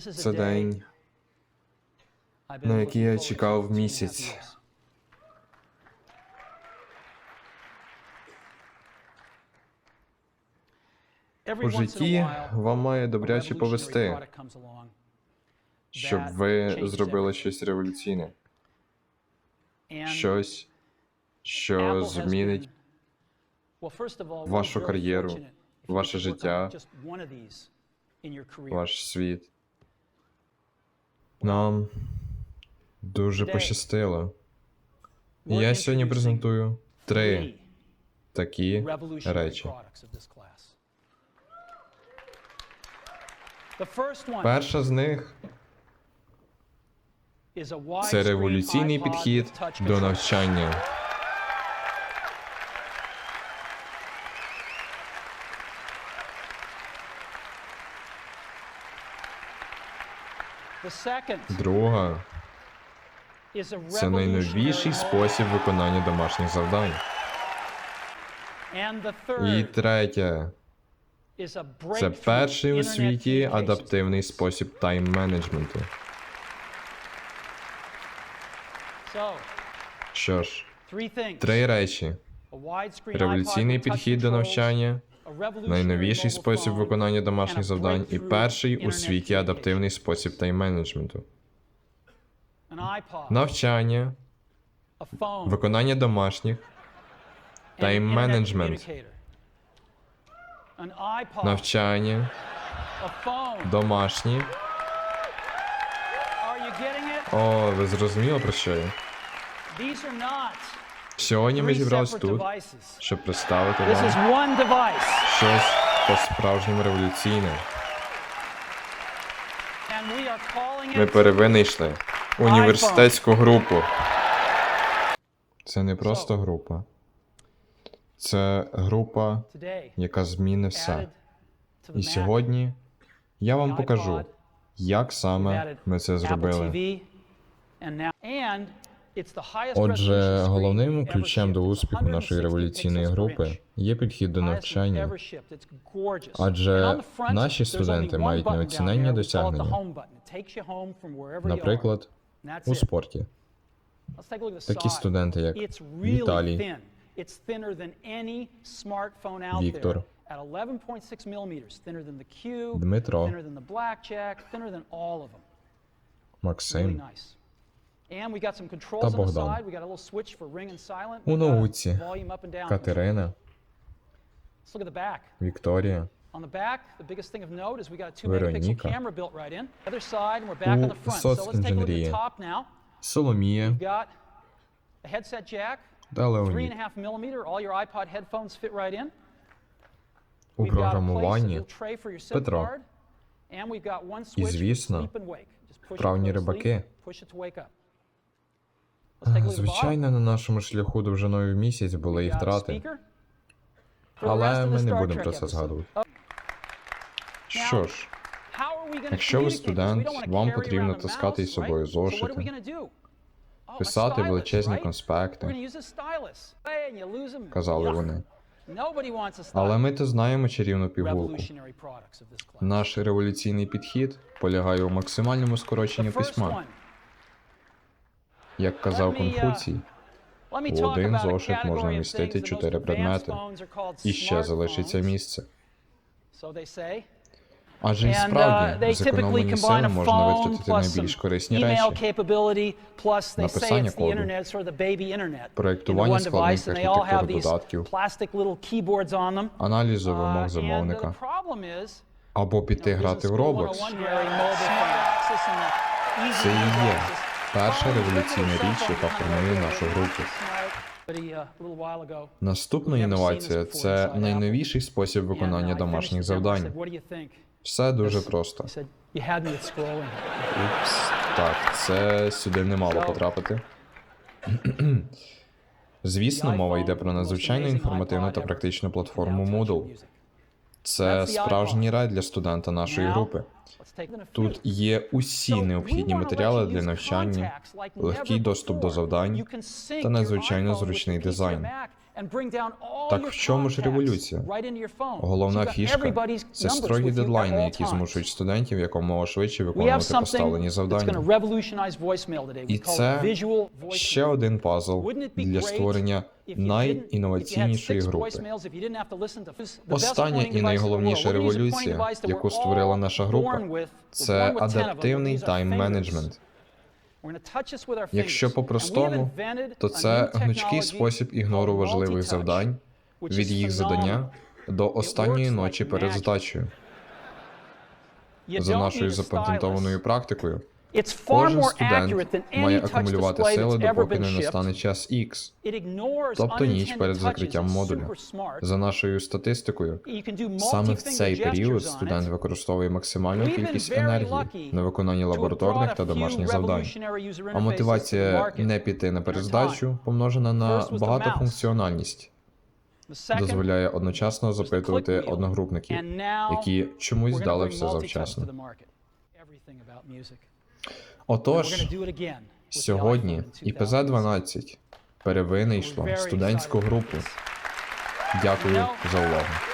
Це день, на який я чекав місяць. У житті вам має добряче повести, щоб ви зробили щось революційне, щось, що змінить вашу кар'єру, ваше життя, ваш світ. Нам дуже пощастило. Я сьогодні презентую три такі речі. Перша з них це революційний підхід до навчання. Друга. це найновіший спосіб виконання домашніх завдань. І третє. це перший у світі адаптивний спосіб тайм-менеджменту. Що ж, три речі: революційний підхід до навчання, найновіший спосіб виконання домашніх завдань і перший у світі адаптивний спосіб тайм-менеджменту. Навчання, виконання домашніх, тайм-менеджмент, навчання, домашні. О, ви зрозуміли про що я? Сьогодні ми зібрались тут, щоб представити вам щось по-справжньому революційне. Ми перевинайшли університетську групу. Це не просто група. Це група, яка Added все. І сьогодні я вам покажу, як саме ми це зробили. Отже, головним ключем до успіху нашої 160 революційної групи є підхід до навчання. Адже наші студенти мають неоціненні досягнення. Наприклад, у спорті. Такі студенти, як Віталій, Віктор, there. At 11.6 millimeters, thinner than the Q, Дмитро, Максим. Та Богдан. side. We got a little switch for ring and silent. У науці volume up and down. Катерина, Let's look at the back. Вікторія, Вероніка. У соцінженерії. Соломія та Леонід. У програмуванні Петро. for звісно, вправні рибаки. Звичайно, на нашому шляху довжиною в місяць були і втрати, але ми не будемо про це згадувати. Що ж, Якщо ви студент, вам потрібно таскати із собою зошити, писати величезні конспекти, казали вони. Але ми то знаємо чарівну пігулку. Наш революційний підхід полягає у максимальному скороченні письма. Як казав uh, Конфуцій, talk один зошит можна. The чотири предмети. і ще залишиться місце. Адже і uh, справді зекономлені сили можна витратити найбільш корисні речі. Написання коду. Проєктування складних архітектур додатків, аналізу Uh, вимог замовника, або піти грати в. Roblox. Це і є перша революційна річ, яка формує нашу групу. Наступна інновація це найновіший спосіб виконання домашніх завдань. Все дуже просто. Упс, так, це сюди не мало потрапити. Звісно, мова йде про надзвичайно інформативну та практичну платформу Moodle. Це справжній рай для студента нашої групи. Тут є усі необхідні матеріали для навчання, легкий доступ до завдань та надзвичайно зручний дизайн. Так в чому ж революція? Головна фішка це строгі дедлайни, які змушують студентів якомога швидше виконувати поставлені завдання. І це ще один пазл для створення найінноваційнішої групи. Остання і найголовніша революція, яку створила наша група, це адаптивний тайм-менеджмент. Якщо по-простому, то це гнучкий спосіб ігнору важливих завдань від їх задання до останньої ночі перед здачею. За нашою запатентованою практикою, кожен студент має акумулювати сили, допоки не настане час X, тобто ніч перед закриттям модуля. За нашою статистикою, саме в цей період студент використовує максимальну кількість енергії на виконання лабораторних та домашніх завдань. А мотивація не піти на перездачу помножена на багатофункціональність, дозволяє одночасно запитувати одногрупників, які чомусь дали все завчасно. Отож, сьогодні ІПЗ-12 перевинайшло студентську групу. Дякую за увагу.